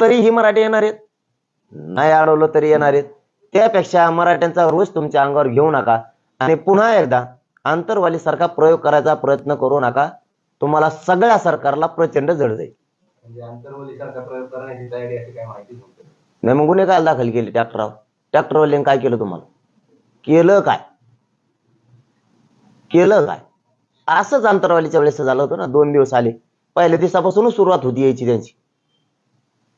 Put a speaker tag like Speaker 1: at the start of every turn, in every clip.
Speaker 1: तरीही मराठी येणार आहेत. नाही अडवलं तरी येणार आहेत. त्यापेक्षा मराठ्यांचा रोज तुमच्या अंगावर घेऊ नका. आणि पुन्हा एकदा आंतरवाली सारखा प्रयोग करायचा प्रयत्न करू नका. तुम्हाला सगळ्या सरकारला प्रचंड जड जाईल.
Speaker 2: म्हणजे
Speaker 1: नाही मग गुन्हे काय दाखल केले ट्रॅक्टरवर? ट्रॅक्टरवाल्याने काय केलं तुम्हाला? केलं काय? केलं काय? असंच अंतरवालीच्या वेळेस झालं होतं ना दोन दिवस आले. पहिल्या दिवसापासूनच सुरुवात होती यायची त्यांची.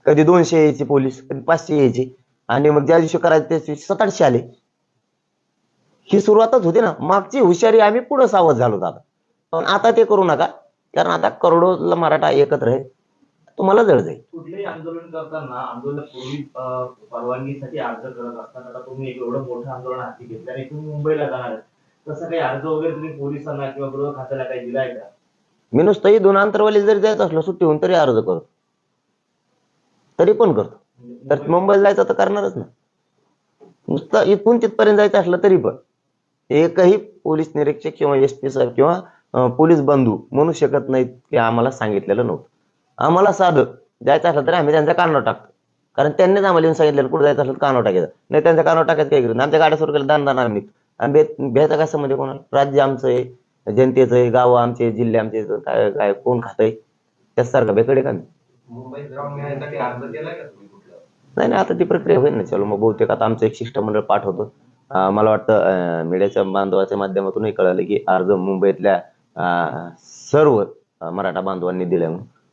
Speaker 1: कधी दोनशे यायचे पोलीस कधी पाचशे यायचे. आणि मग ज्या दिवशी करायचे त्या दिवशी सात आठशे आले. ही सुरुवातच होती ना. मागची हुशारी आम्ही पुढे सावध झालो आता पण आता ते करू नका. कारण आता करोडोला मराठा एकत्र आहे. तुम्हाला जड जाईल.
Speaker 3: कुठलेही आंदोलन करताना आंदोलनापूर्वी परवानगीसाठी अर्ज करत असताना आता तुम्ही एक एवढं मोठं आंदोलन हाती घेतलं आणि तुम्ही मुंबईला जाणार तसं काही अर्ज वगैरे तुम्ही पोलिसांना किंवा गृह खात्याला काही दिलाय का?
Speaker 1: मी नुसतंही दोन अंतरवाली जरी जायचं असलं सुट्टी होऊन तरी अर्ज करतो तरी पण करतो. तर मुंबईला जायचं तर करणारच ना. नुसतं इथून तिथपर्यंत जायचं असलं तरी पण एकही पोलीस निरीक्षक किंवा एस पी साहेब किंवा पोलीस बंधू म्हणू शकत नाहीत की आम्हाला सांगितलेलं नव्हतं. आम्हाला साधं जायचं असलं तरी आम्ही त्यांच्या कानावर टाकतो. कारण त्यांनीच आम्हाला येऊन सांगितलेलं कुठं जायचं असलं तर कानावर टाकायचं नाही त्यांच्या कानावर टाकायचं काय नाही. आमच्या गाड्या सुरू केल्या दान दान आम्ही भे- भ्यायचा काय आहे कोणाला? राज्य आमचं आहे जनतेचं आहे गावं आमचे जिल्हे आमचे काय काय कोण खातंय? त्यासारखं भेकडे का मी
Speaker 2: मुंबईत अर्ज केलाय का तुम्ही कुठला?
Speaker 1: नाही नाही आता ती प्रक्रिया होईल ना चलो. मग बहुतेक आता आमचं एक शिष्टमंडळ पाठवतो. मला वाटतं मीडियाच्या बांधवाच्या माध्यमातूनही कळालं की अर्ज मुंबईतल्या सर्व मराठा बांधवांनी दिले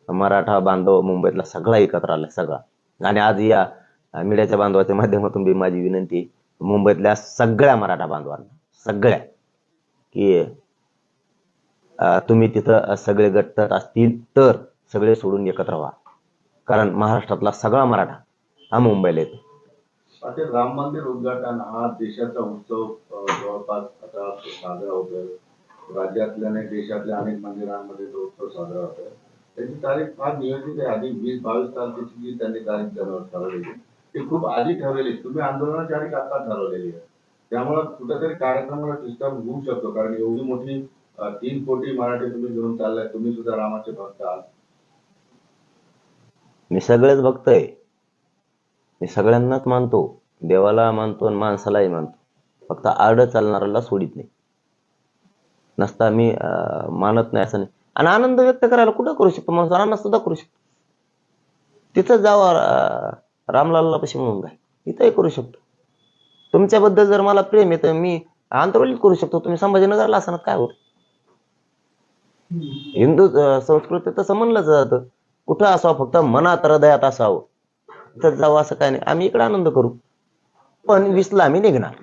Speaker 1: मराठा बांधव मुंबईतला सगळा एकत्र आला सगळा. आणि आज या मीडियाच्या बांधवाच्या माध्यमातून बी माझी विनंती मुंबईतल्या सगळ्या मराठा बांधवांना सगळ्या की तुम्ही तिथं सगळे गट असतील तर सगळे सोडून एकत्र व्हा. कारण महाराष्ट्रातला सगळा मराठा हा मुंबईला येतो.
Speaker 4: पाटील राम मंदिर उद्घाटन हा देशाचा उत्सव जवळपास आता साजरा होतोय. राज्यातल्या आणि देशातल्या अनेक मंदिरांमध्ये तो उत्सव साजरा होतोय. त्याची तारीख फार नियोजित आहे. आधी वीस बावीस तारखेची जी त्यांनी तारीख ठरवलेली ती खूप आधी ठरवलेली. तुम्ही आंदोलनाची तारीख आता ठरवलेली आहे. त्यामुळे कुठेतरी कार्यक्रमाला डिस्टर्ब होऊ शकतो. कारण एवढी मोठी तीन कोटी मराठी तुम्ही घेऊन चाललाय. तुम्ही सुद्धा रामाचे भक्त आहात.
Speaker 1: मी सगळेच बघतोय. मी सगळ्यांनाच मानतो. देवाला मानतो आणि माणसालाही मानतो. फक्त आड चालणाऱ्याला सोडित नाही. नसता मी मानत नाही असं नाही. आणि आनंद व्यक्त करायला कुठं करू शकतो? माणूस रानात सुद्धा करू शकतो. तिथं जावं रामलालला पशी म्हणून काय तिथंही करू शकतो. तुमच्याबद्दल जर मला प्रेम आहे तर मी आंतरवलीत करू शकतो. तुम्ही संभाजीनगरला असणार काय होत? हिंदू अं, संस्कृतीत तसं म्हणलं जातं. कुठं असावं? फक्त मनात हृदयात असावं. तर जावं असं काय नाही. आम्ही इकडे आनंद करू. पण वीसला आम्ही निघणार.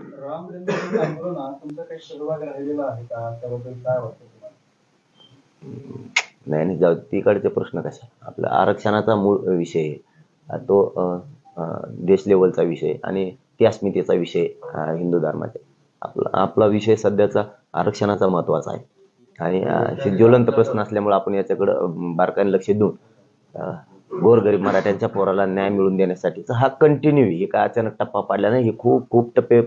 Speaker 1: नाही नाही जाऊ तिकडचे प्रश्न कसे आपला आरक्षणाचा मूळ विषय तो देश लेवलचा विषय आणि ती अस्मितेचा विषय हिंदू धर्माचा. आपला आपला विषय सध्याचा आरक्षणाचा महत्त्वाचा आहे. आणि ज्वलंत प्रश्न असल्यामुळे आपण याच्याकडे बारकाईने लक्ष देऊन गोरगरीब मराठ्यांच्या पोराला न्याय मिळवून देण्यासाठीचा हा कंटिन्यू काय अचानक टप्पा पाडला नाही हे खूप खूप टप्पे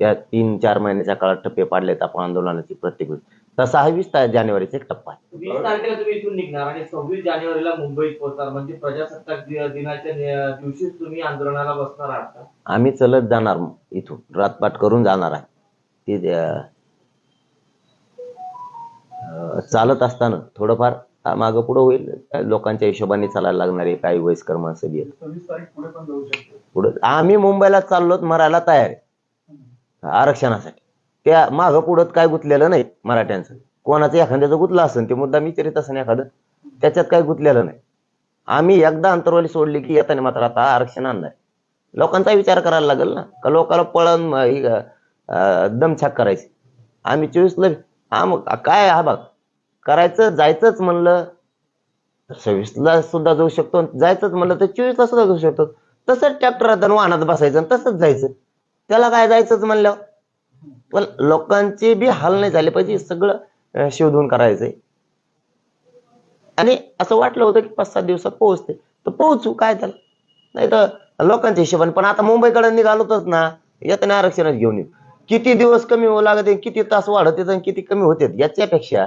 Speaker 1: या तीन चार महिन्याच्या काळात टप्पे पाडलेत आपण आंदोलनाची प्रत्येक तसा हा वीस जानेवारीचा एक टप्पा आहे.
Speaker 3: वीस तारखेला तुम्ही इथून निघणार आणि सव्वीस जानेवारीला मुंबईत पोहोचणार म्हणजे प्रजासत्ताक दिनाच्या दिवशीच तुम्ही आंदोलनाला बसणार आहात
Speaker 1: आम्ही चलत जाणार इथून रातपाट करून जाणार आहे. ते चालत असताना थोडंफार मागं पुढं होईल. लोकांच्या हिशोबाने चालायला लागणार आहे काही वयस्कर माणसं बी
Speaker 5: पुढे
Speaker 1: आम्ही मुंबईला चाललोत मरायला तयार आहे. आरक्षणासाठी. त्या मागं पुढं काय गुंतलेलं नाही मराठ्यांचं. कोणाचं एखाद्याचं गुंतलं असेल ते मुद्दा मी विचारित असेल एखादं त्याच्यात काय गुंतलेलं नाही. आम्ही एकदा अंतरवाली सोडली की येताना मात्र आता आरक्षण आणणार लोकांचा विचार करायला लागेल ना. का लोकांना पळण दमछाक करायची. आम्ही चोवीसला हा मग काय हा बघ करायचं जायचंच म्हणलं तर सव्वीसला सुद्धा जाऊ शकतो जायचंच म्हणलं तर चोवीसला सुद्धा जाऊ शकतो. तसंच ट्रॅक्टरात आणि वाहनात बसायचं तसंच जायचं. त्याला काय जायचंच म्हणलं पण लोकांचे बी हाल नाही झाले पाहिजे सगळं शोधून करायचंय. आणि असं वाटलं होतं की पाच सात दिवसात पोहोचते. तर पोहोचू काय त्याला? नाही तर लोकांच्या हिशोबाने पण आता मुंबईकडे निघालोतच ना येताना आरक्षणच घेऊन येऊ. किती दिवस कमी होऊ लागत आहे, किती तास वाढत येत आणि किती कमी होते याच्यापेक्षा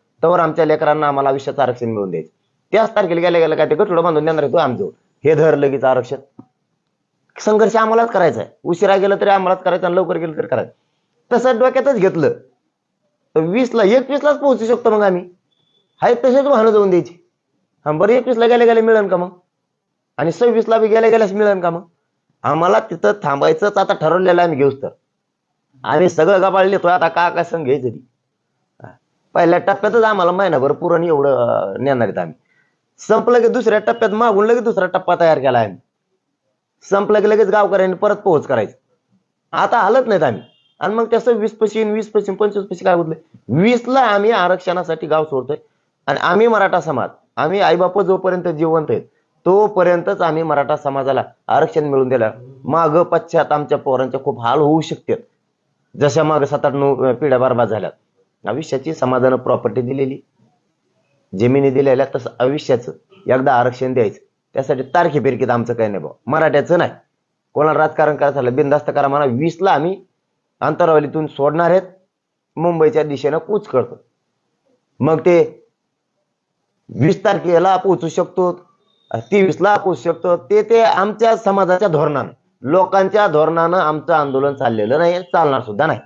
Speaker 1: तर आमच्या लेकरांना आम्हाला आयुष्याचं आरक्षण मिळून द्यायचं. त्याच तारखेला गेल्या गेल्या काय ते गठुडं बांधून देणार तू आमचं. हे धर लगेच आरक्षण. संघर्ष आम्हालाच करायचा आहे. उशिरा गेलं तरी आम्हालाच करायचं आणि लवकर गेलं तरी करायचं. तसं डोक्यातच घेतलं. तर वीसला एकवीसलाच पोहोचू शकतो मग आम्ही. हाय तसेच वाहनं जाऊन द्यायची. हा बरं एकवीसला गेल्या गेल्या मिळेल का मग? आणि सव्वीसला बी गेल्या गेल्यास मिळेल का मग? आम्हाला तिथं थांबायचंच आता ठरवलेलं आहे आम्ही घेऊच तर. आम्ही सगळं गबाळ लिहितोय आता का काय संघ घ्यायचं पहिल्या टप्प्यातच आम्हाला महिनाभर पुरण एवढं नेणार आहेत आम्ही. संपलं की दुसऱ्या टप्प्यात मागून लगेच दुसरा टप्पा तयार केला आम्ही. संपलं की लगेच गावकऱ्यांनी परत पोहोच करायचं. आता हलत नाहीत आम्ही. आणि मग त्याचं वीस पशीन वीस पशीन पंचवीस पशी काय होतलं वीसला आम्ही आरक्षणासाठी गाव सोडतोय. आणि आम्ही मराठा समाज आम्ही आईबाप जोपर्यंत जिवंत आहेत तोपर्यंतच आम्ही मराठा समाजाला आरक्षण मिळून दिलं माग पश्चात आमच्या पोरांचे खूप हाल होऊ शकतात. जशा माग सात आठ नऊ पिढ्या बरबाद झाल्यात. आयुष्याची समाधान प्रॉपर्टी दिलेली. जमिनी दिलेल्या तसं आयुष्याचं. एकदा आरक्षण द्यायचं. त्यासाठी तारखेफिरकीत आमचं काही नाही भाऊ. मराठ्याचं नाही. कोणाला राजकारण करायचं झालं बिनधास्त करा म्हणा. वीसला आम्ही अंतरावलीतून सोडणार आहेत. मुंबईच्या दिशेनं कूच करतो. मग ते वीस तारखेला पोहोचू शकतो. तेवीसला पोहोचू शकतो. ते ते आमच्या समाजाच्या धोरणानं. लोकांच्या धोरणानं आमचं आंदोलन चाललेलं नाही चालणार सुद्धा नाही.